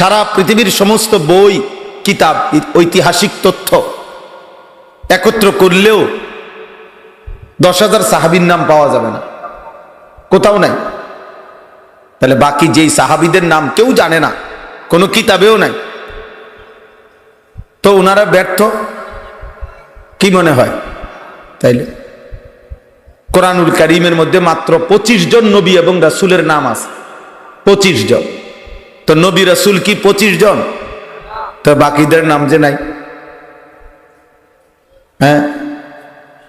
সারা পৃথিবীর সমস্ত বই, কিতাব, ঐতিহাসিক তথ্য একত্র করলেও দশ হাজার সাহাবির নাম পাওয়া যাবে না। কোথাও নাই। তাহলে বাকি যেই সাহাবিদের নাম কেউ জানে না, কোনো কিতাবেও নাই। তো ওনারা ব্যর্থ। কি মনে হয়? তাইলে কোরআনুল করিমের মধ্যে মাত্র পঁচিশ জন নবী এবং রাসুলের নাম আছে। পঁচিশ জন। তো নবী রাসুল কি পঁচিশ জন? তো বাকিদের নাম যে নাই। হ্যাঁ?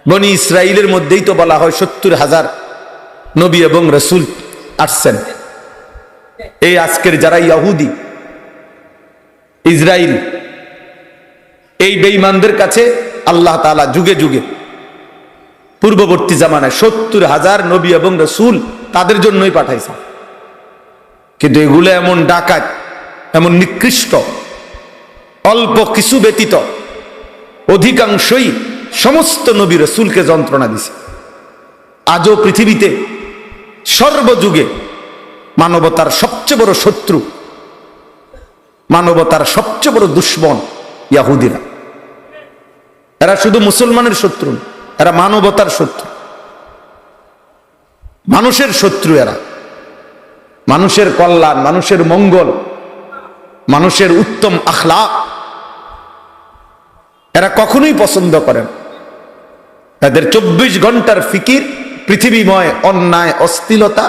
বনি ইসরায়েলের মধ্যেই তো বলা হয় সত্তর হাজার নবী এবং রসুল আসছেন। এই আজকের যারা ইয়াহুদি ইসরায়েল এই বেঈমানদের কাছে আল্লাহ তালা যুগে যুগে পূর্ববর্তী জামানায় সত্তর হাজার নবী এবং রসুল তাদের জন্যই পাঠাইছে কিন্তু এগুলো এমন ডাকাত, এমন নিকৃষ্ট, অল্প কিছু ব্যতীত, অধিকাংশই সমস্ত নবী রসুলকে যন্ত্রণা দিছে। আজও পৃথিবীতে সর্বযুগে মানবতার সবচেয়ে বড় শত্রু, মানবতার সবচেয়ে বড় দুশ্মন ইয়াহুদিরা। এরা শুধু মুসলমানের শত্রু এরা মানবতার শত্রু। মানুষের শত্রু এরা। মানুষের কল্যাণ, মানুষের মঙ্গল, মানুষের উত্তম আখলা এরা কখনোই পছন্দ করেন তাদের চব্বিশ ঘণ্টার ফিকির, পৃথিবীময় অন্যায়, অস্থিলতা,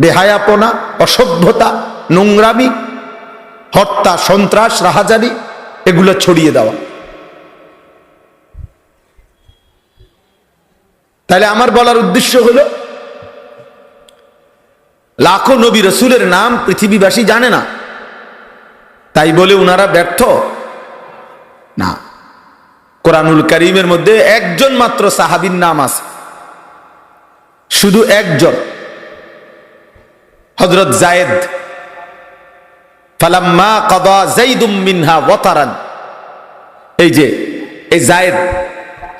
বেহায়াপনা, অসভ্যতা, নোংরামি, হত্যা, সন্ত্রাস রাহাজারি এগুলো ছড়িয়ে দেওয়া। তাহলে আমার বলার উদ্দেশ্য হলো লাখো নবী রসুলের নাম পৃথিবীবাসী জানে না। তাই বলে উনারা ব্যর্থ। না। কোরআনুল করিমের মধ্যে একজন মাত্র সাহাবির নাম আছে। শুধু একজন। হজরত জায়েদ। ফালাম্মা কদা জাইদুম মিনহা ওয়াতারান। এই যে, এই জায়েদ,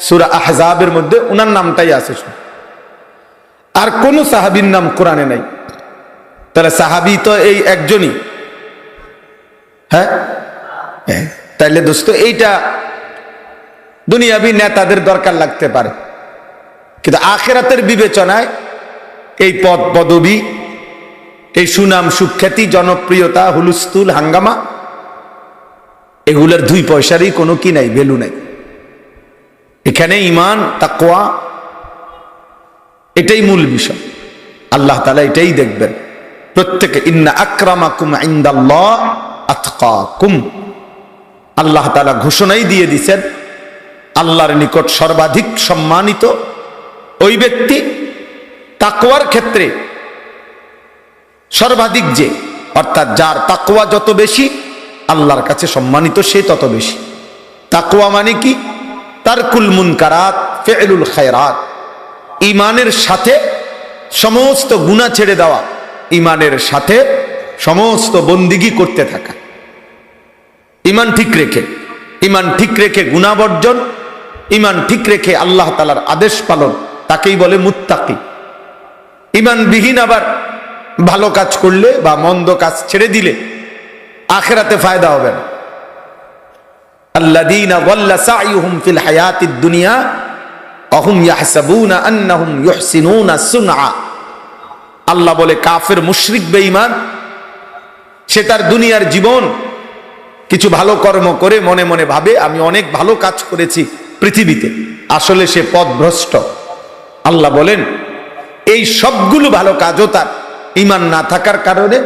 সুরা আহজাবের মধ্যে ওনার নামটাই আছে। আর কোন সাহাবির নাম কোরআনে নাই। তাহলে সাহাবি তো এই একজনই। হ্যাঁ? হ্যাঁ। তাইলে দোস্ত, এইটা দুনিয়াবি নেতাদের দরকার লাগতে পারে। কিন্তু আখেরাতের বিবেচনায় এই পদ পদবি, এই সুনাম সুখ্যাতি, জনপ্রিয়তা হুলুস্তুল হাঙ্গামা, এগুলোর দুই পয়সারই কোনো কি নাই, ভ্যালু নাই। এখানে ইমান তাকোয়া এটাই মূল বিষয়। আল্লাহ তালা এটাই দেখবেন। প্রত্যেকে, ইন্না আক্রামাকুম ইন্দাল্লাহ আতকাকুম। আল্লাহ তালা ঘোষণাই দিয়ে দিছেন, আল্লাহর নিকট সর্বাধিক সম্মানিত ওই ব্যক্তি তাকওয়ার ক্ষেত্রে সর্বাধিক যে, অর্থাৎ যার তাকওয়া যত বেশি, আল্লাহর কাছে সম্মানিত সে তত বেশি। তাকওয়া মানে কি? তারকুল মুনকারাত, ফেলুল খায়রাত। ইমানের সাথে সমস্ত গুণা ছেড়ে দেওয়া। ইমানের সাথে সমস্ত বন্দিগি করতে থাকা। ইমান ঠিক রেখে, ইমান ঠিক রেখে গুণাবর্জন ইমান ঠিক রেখে আল্লাহ তালার আদেশ পালন, তাকেই বলে মুত্তাকি। ইমানবিহীন আবার ভালো কাজ করলে বা মন্দ কাজ ছেড়ে দিলে আখেরাতে ফায়দা হবে না। দুনিয়া, অহুম আল্লাহ বলে, কাফের মুশরিক বেঈমান, সে তার দুনিয়ার জীবন কিছু ভালো কর্ম করে মনে মনে ভাবে, আমি অনেক ভালো কাজ করেছি পৃথিবীতে। আসলে সে পথভ্রষ্ট। আল্লাহ বলেন, এই সবগুলো ভালো কাজও তার ইমান না থাকার কারণে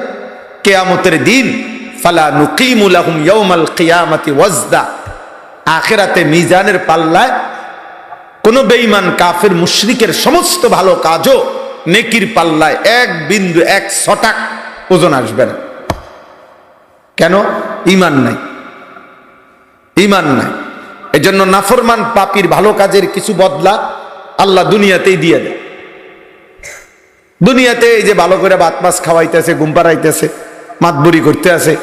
কেয়ামতের দিন, ফালা নুকিমুলাহুম ইয়াউমাল কিয়ামাতি ওয়াজদা, আখেরাতে মিজানের পাল্লায় কোন বেঈমান কাফের মুশরিকের সমস্ত ভালো কাজও নেকির পাল্লায় এক বিন্দু, এক ছটাক ওজন আসবে না। কেন? ইমান নাই। ইমান নাই। এই জন্য নাফরমান পাপির ভালো কাজের কিছু বদলা আল্লাহ দুনিয়াতেই দিয়ে দেয়। দুনিয়াতে এই যে ভালো করে বাত মাছ খাওয়াইতেছে, ঘুম পাড়াইতেছে মাতবুরি করতে আছে,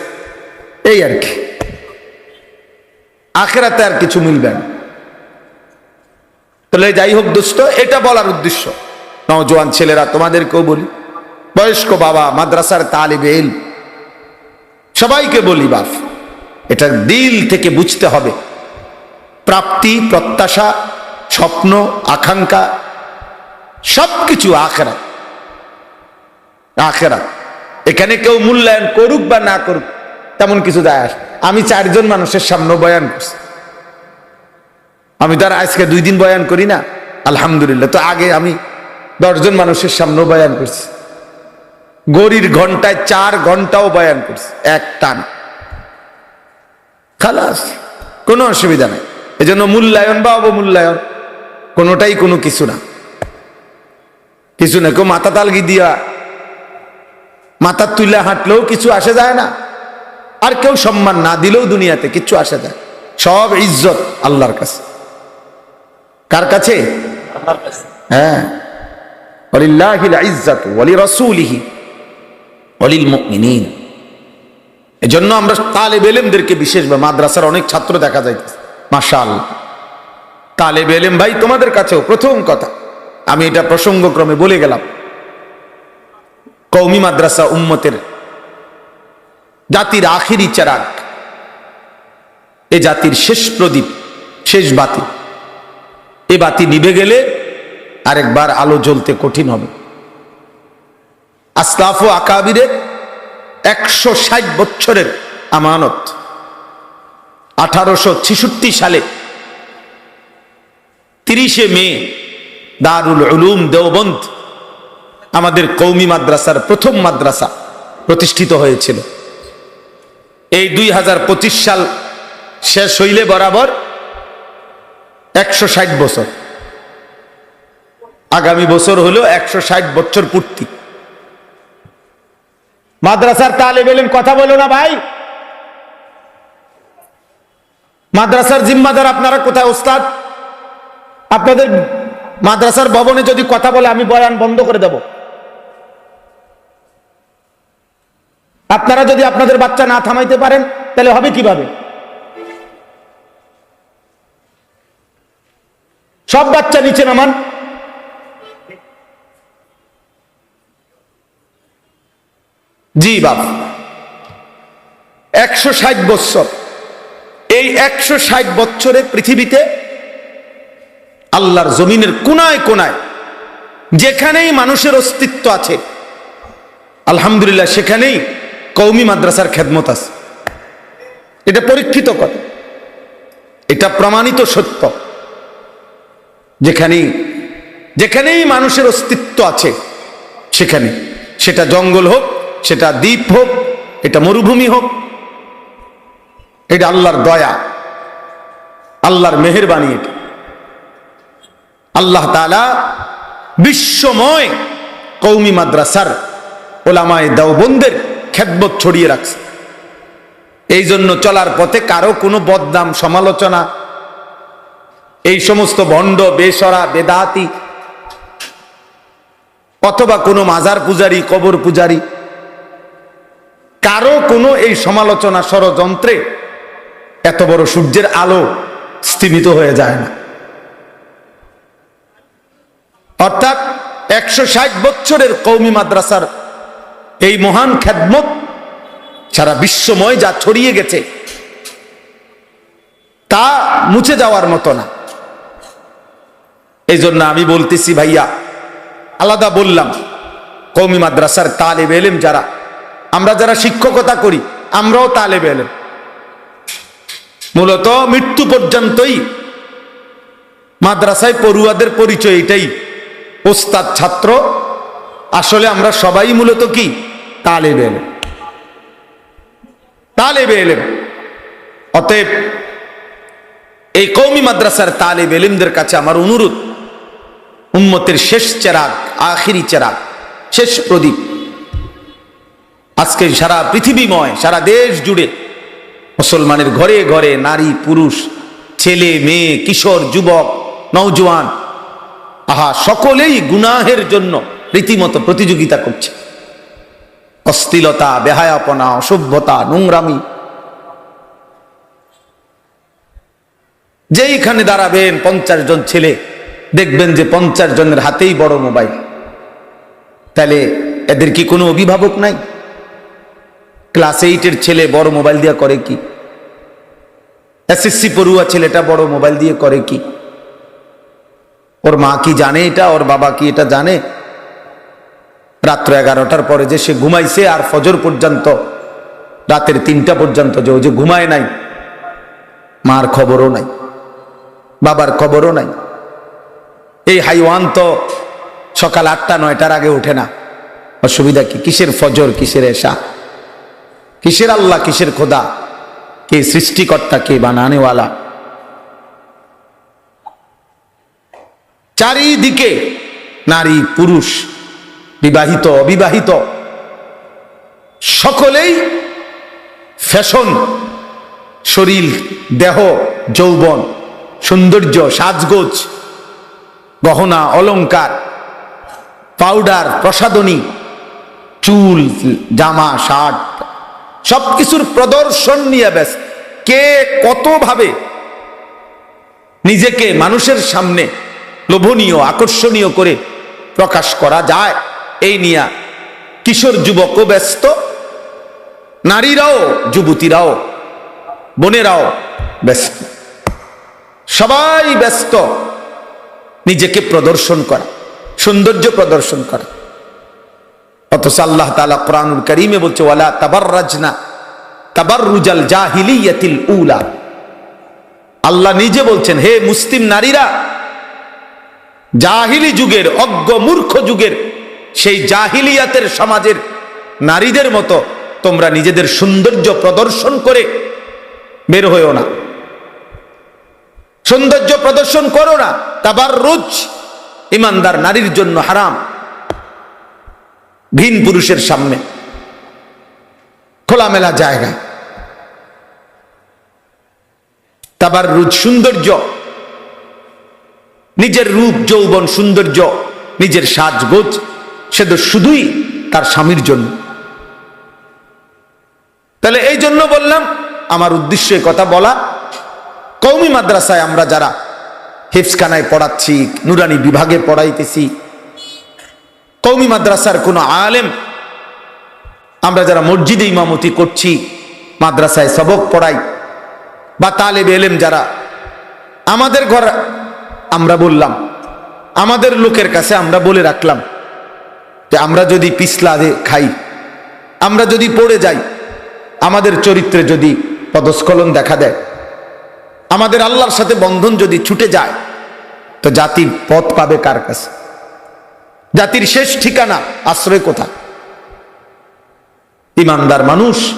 এই আর কি। আখেরাতে আর কিছু মিলবে না। তাহলে যাই হোক দোস্ত, এটা বলার উদ্দেশ্য। নজওয়ান ছেলেরা, তোমাদেরকেও বলি। বয়স্ক বাবা, মাদ্রাসার তালিবে এল সবাইকে বলি বাপ এটা দিল থেকে বুঝতে হবে। প্রাপ্তি, প্রত্যাশা, স্বপ্ন, আকাঙ্ক্ষা, সবকিছু আখেরা আখেরা এখানে কেউ মূল্যায়ন করুক বা না করুক, তেমন কিছু যায় আসে আমি চারজন মানুষের সামনে বয়ান করছি। আমি তার আজকে দুই দিন বয়ান করি না, আলহামদুলিল্লাহ। তো আগে আমি দশজন মানুষের সামনে বয়ান করছি। গড়ির ঘন্টায় চার ঘন্টাও বয়ান করছি। এক টান। খালাস কোনো অসুবিধা নেই। এজন্য মূল্যায়ন বা অবমূল্যায়ন কোনোটাই কোনো কিছু না। কিছু না কেউ মাথা তালগি দিয়া মাথা তুলে হাঁটলেও কিছু আসে যায় না। আর কেউ সম্মান না দিলেও দুনিয়াতে কিচ্ছু আসে যায়। সব ইজ্জত আল্লাহর কাছে। কার কাছে। হ্যাঁ। এজন্য আমরা তালেব এলেমদেরকে বিশেষ বা মাদ্রাসার অনেক ছাত্র দেখা যাইতেছে। এলেম ভাই, তোমাদের কাছেও প্রথম কথা, আমি এটা প্রসঙ্গক্রমে বলে গেলাম। কৌমি মাদ্রাসা উম্মতের জাতির আখিরি চারাক। এ জাতির শেষ প্রদীপ, শেষ বাতি। এ বাতি নিভে গেলে আরেকবার আলো জ্বলতে কঠিন হবে। আসলাফ ও আকাবিরের একশো ষাট বছরের আমানত। আঠারোশো ছিষট্টি সালে তিরিশে মে দারুল উলুম দেওবন্দ আমাদের কৌমি মাদ্রাসার প্রথম মাদ্রাসা প্রতিষ্ঠিত হয়েছিল। এই দুই হাজার পঁচিশ সাল শেষ হইলে বরাবর একশো ষাট বছর। আগামী বছর হলো একশো ষাট বছর পূর্তি। মাদ্রাসার তালে বেলেন কথা বলো না ভাই। মাদ্রাসার জিম্মাদার আপনারা কোথায় ওস্তাদ? আপনাদের মাদ্রাসার ভবনে যদি কথা বলে, আমি বয়ান বন্ধ করে দেব। আপনারা যদি আপনাদের বাচ্চা না থামাইতে পারেন, তাহলে হবে কীভাবে? সব বাচ্চা নিচে নামান। জি বাবা একশো ষাট বৎসর। এই একশো ষাট বছরে পৃথিবীতে আল্লাহর জমিনের কোনায় কোনায় যেখানেই মানুষের অস্তিত্ব আছে, আলহামদুলিল্লাহ সেখানেই কৌমি মাদ্রাসার খেদমত আছে। এটা পরীক্ষিত কথা। এটা প্রমাণিত সত্য। যেখানেই যেখানেই মানুষের অস্তিত্ব আছে, সেখানে সেটা জঙ্গল হোক সেটা দ্বীপ হোক, এটা মরুভূমি হোক, এটা আল্লাহর দয়া, আল্লাহর মেহরবানি এটা। আল্লাহ তালা বিশ্বময় কৌমি মাদ্রাসার ওলামায় দেওবন্দের খেদবত ছড়িয়ে রাখছে। এই জন্য চলার পথে কারও কোনো বদনাম, সমালোচনা, এই সমস্ত ভণ্ড, বেসরা, বেদাতি, অথবা কোনো মাজার পূজারি, কবর পূজারি কারও কোনো এই সমালোচনা ষড়যন্ত্রে এত বড় সূর্যের আলো স্থিমিত হয়ে যায় না। অর্থাৎ একশো ষাট বছরের কৌমি মাদ্রাসার এই মহান খ্যাদমত সারা বিশ্বময় যা ছড়িয়ে গেছে, তা মুছে যাওয়ার মতো না। এই জন্য আমি বলতেছি ভাইয়া, আলাদা বললাম, কৌমি মাদ্রাসার তালেব এলেম যারা আমরা যারা শিক্ষকতা করি, আমরাও তালেব এলেম মূলত মৃত্যু পর্যন্তই মাদ্রাসায় পড়ুয়াদের পরিচয় এটাই। ওস্তাদ, ছাত্র, আসলে আমরা সবাই মূলত কি? তালেব এলেম তালেব এলেম অতএব এই কৌমি মাদ্রাসার তালেব এলিমদের কাছে আমার অনুরোধ, উম্মতের শেষ চেরাগ, আখিরি চেরাগ, শেষ প্রদীপ। আজকে সারা পৃথিবীময়, সারা দেশ জুড়ে মুসলমানের ঘরে ঘরে নারী, পুরুষ, ছেলে, মেয়ে, কিশোর, যুবক নৌজওয়ান আহা, সকলেই গুনাহের জন্য রীতিমতো প্রতিযোগিতা করছে। অস্থিলতা বেহায়াপনা, অসভ্যতা, নোংরামি। যেইখানে দাঁড়াবেন পঞ্চাশ জন ছেলে, দেখবেন যে পঞ্চাশ জনের হাতেই বড় মোবাইল। তাহলে এদের কি কোনো অভিভাবক নাই? ক্লাস এইটের ছেলে বড় মোবাইল দিয়ে করে কি? এসএসসি পড়ুয়া ছেলেটা বড় মোবাইল দিয়ে করে কি? ওর মা কি জানে এটা? ওর বাবা কি এটা জানে? রাত্র এগারোটার পরে যে সে ঘুমাইছে আর ফজর পর্যন্ত, রাতের তিনটা পর্যন্ত যে ও যে ঘুমায় নাই, মার খবরও নাই, বাবার খবরও নাই। এই হাইওয়ান তো সকাল আটটা, নয়টার আগে ওঠে না। অসুবিধা কি? কিসের ফজর, কিসের এশা? কিসের আল্লাহ, কিসের খোদা? কে সৃষ্টিকর্তা, কে বানানেওয়ালা? চারিদিকে নারী, পুরুষ, বিবাহিত, অবিবাহিত, সকলেই ফ্যাশন, শরীর, দেহ, যৌবন, সৌন্দর্য, সাজগোজ, গহনা, অলংকার, পাউডার প্রসাদনী চুল, জামা, শার্ট সবকিছুর প্রদর্শন নিয়ে ব্যাস কে কতভাবে নিজেকে মানুষের সামনে লোভনীয়, আকর্ষণীয় করে প্রকাশ করা যায়, এই নিয়ে কিশোর যুবকও ব্যস্ত, নারীরাও, যুবতীরাও, বোনেরাও ব্যস্ত। সবাই ব্যস্ত। নিজেকে প্রদর্শন করা, সৌন্দর্য প্রদর্শন করা। অথচ আল্লাহ তালা কোরআনুল করিমে বলছে, ওয়ালা তাবার রাজনা তাবার রুজাল জাহিলিয়াতিল উলা। আল্লাহ নিজে বলছেন, হে মুসলিম নারীরা, জাহিলি যুগের, অজ্ঞ মূর্খ যুগের, সেই জাহিলিয়াতের সমাজের নারীদের মতো তোমরা নিজেদের সৌন্দর্য প্রদর্শন করে বের হয়েও না। সৌন্দর্য প্রদর্শন করো না। তাবার রোজ ইমানদার নারীর জন্য হারাম। ভিন পুরুষের সামনে। খোলামেলা জায়গা। তাবার রুজ সৌন্দর্য। নিজের রূপ, যৌবন, সৌন্দর্য, নিজের সাজগোজ, সে তো শুধুই তার স্বামীর জন্য। তাহলে এই জন্য বললাম, আমার উদ্দেশ্য কথা বলা কৌমি মাদ্রাসায় আমরা যারা হিফসখানায় পড়াচ্ছি, নুরানি বিভাগে পড়াইতেছি কৌমি মাদ্রাসার কোনো আলেম, আমরা যারা মসজিদে ইমামতি করছি, মাদ্রাসায় সবক পড়াই, বা তালেব এলেম যারা, আমাদের ঘর আমরা বললাম, আমাদের লোকের কাছে আমরা বলে রাখলাম যে আমরা যদি পিছলা খাই, আমরা যদি পড়ে যাই, আমাদের চরিত্রে যদি পদস্খলন দেখা দেয়, আমাদের আল্লাহর সাথে বন্ধন যদি ছুটে যায়, তো জাতির পথ পাবে কার কাছে? জাতির শেষ ঠিকানা, আশ্রয় কোথায়? ইমানদার মানুষ,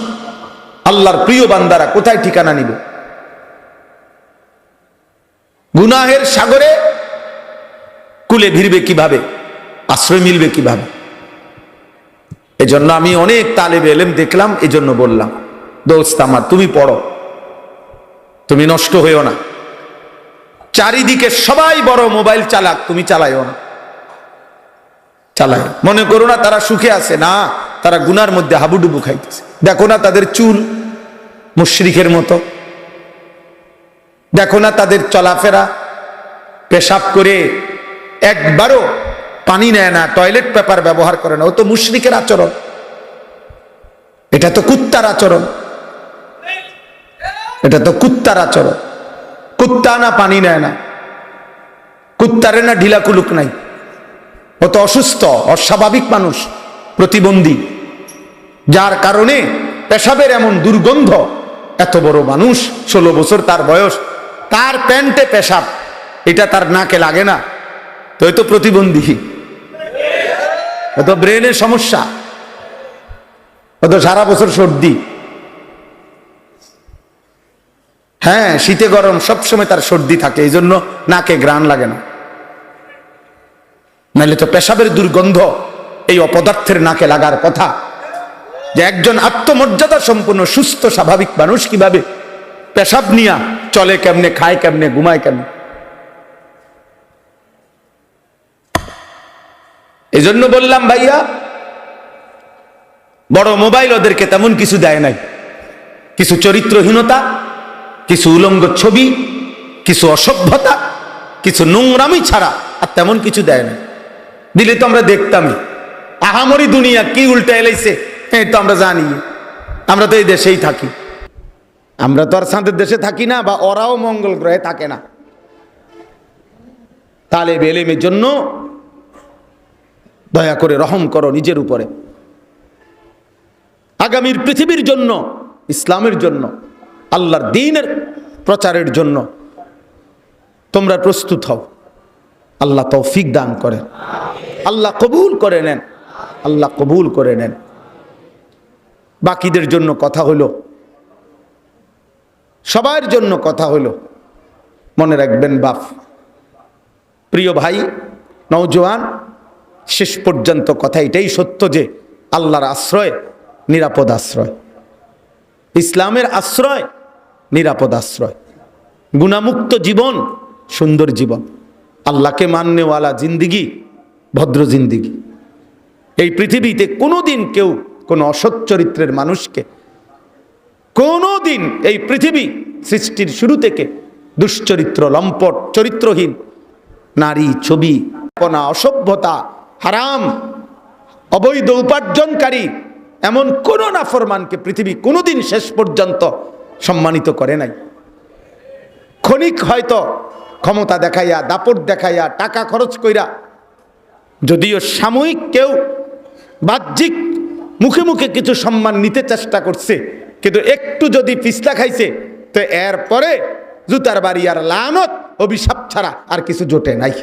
আল্লাহর প্রিয় বান্দারা কোথায় ঠিকানা নিবে? গুনাহের সাগরে কুলে ভিড়বে কীভাবে? আশ্রয় মিলবে কীভাবে? এজন্য আমি অনেক তালেবে এলেম দেখলাম, এজন্য বললাম, দোস্ত আমার, তুমি পড়ো। তুমি নষ্ট হইও না। চারিদিকে সবাই বড় মোবাইল চালাক, তুমি চালাইও না। চালাই মনে করো না তারা সুখে আছে, না, তারা গুনার মধ্যে হাবুডুবু খাইতেছে। দেখো না তাদের চুল মুশ্রিকের মতো। দেখো না তাদের চলাফেরা। পেশাব করে একবারও পানি নেয় না, টয়লেট পেপার ব্যবহার করে না। ও তো মুশ্রিকের আচরণ। এটা তো কুত্তার আচরণ। এটা তো কুত্তার আচরণ। কুত্তা না পানি নেয় না। কুত্তারে না ঢিলা কুলুক নাই। ও তো অসুস্থ, অস্বাভাবিক মানুষ, প্রতিবন্ধী। যার কারণে পেশাবের এমন দুর্গন্ধ, এত বড় মানুষ, ষোলো বছর তার বয়স, তার প্যান্টে পেশাব, এটা তার নাকে লাগে না। তো এ তো প্রতিবন্ধী। এ তো ব্রেনের সমস্যা। ও তো সারা বছর সর্দি। হ্যাঁ শীতে গরম সবসময় তার সর্দি থাকে এই জন্য নাকে গ্রান লাগে না। নাহলে তো পেশাবের দুর্গন্ধ এই অপদার্থের নাকে লাগার কথা। যে একজন আত্মমর্যাদা সম্পন্ন সুস্থ, স্বাভাবিক মানুষ কীভাবে পেশাব নিয়া চলে কেমনে, খায় কেমনে, ঘুমায় কেমনে? এই জন্য বললাম, ভাইয়া, বড় মোবাইল ওদেরকে তেমন কিছু দেয় নাই। কিছু চরিত্রহীনতা, কিছু উলঙ্গ ছবি, কিছু অসভ্যতা, কিছু নোংরামি ছাড়া আর তেমন কিছু দেয় না দিলে তো আমরা দেখতামই। আহামরি দুনিয়া কি উল্টা এলাইছে, এই তো আমরা জানি। আমরা তো এই দেশেই থাকি। আমরা তো আর সাঁতের দেশে থাকি না, বা ওরাও মঙ্গল গ্রহে থাকে না। তালে বেলেমের জন্য দয়া করে রহম করো নিজের উপরে। আগামীর পৃথিবীর জন্য, ইসলামের জন্য, আল্লাহর দিনের প্রচারের জন্য তোমরা প্রস্তুত হও। আল্লাহ তৌফিক দান করেন। আল্লাহ কবুল করে নেন। আল্লাহ কবুল করে নেন। বাকিদের জন্য কথা হলো। সবার জন্য কথা হলো। মনে রাখবেন বাপ, প্রিয় ভাই নৌজওয়ান শেষ পর্যন্ত কথা এটাই সত্য যে আল্লাহর আশ্রয় নিরাপদ আশ্রয়। ইসলামের আশ্রয় নিরাপদ আশ্রয়। গুণামুক্ত জীবন, সুন্দর জীবন। আল্লাহকে মাননেওয়ালা জিন্দিগি, ভদ্র জিন্দিগি। এই পৃথিবীতে কোনো দিন কেউ কোনো অসৎ চরিত্রের মানুষকে কোনো দিন এই পৃথিবী সৃষ্টির শুরু থেকে দুশ্চরিত্র, লম্পট, চরিত্রহীন, নারী, ছবি কনা অসভ্যতা, হারাম, অবৈধ উপার্জনকারী, এমন কোন নাফরমানকে পৃথিবী কোনোদিন শেষ পর্যন্ত সম্মানিত করে নাই। ক্ষণিক হয়তো ক্ষমতা দেখাইয়া, দাপট দেখাইয়া, টাকা খরচ কইরা, যদিও সাময়িক কেউ বাহ্যিক মুখে মুখে কিছু সম্মান নিতে চেষ্টা করছে, কিন্তু একটু যদি পিস্তা খাইছে, তো এরপরে জুতার বাড়ি আর লানত, অভিশাপ ছাড়া আর কিছু জোটে নাই।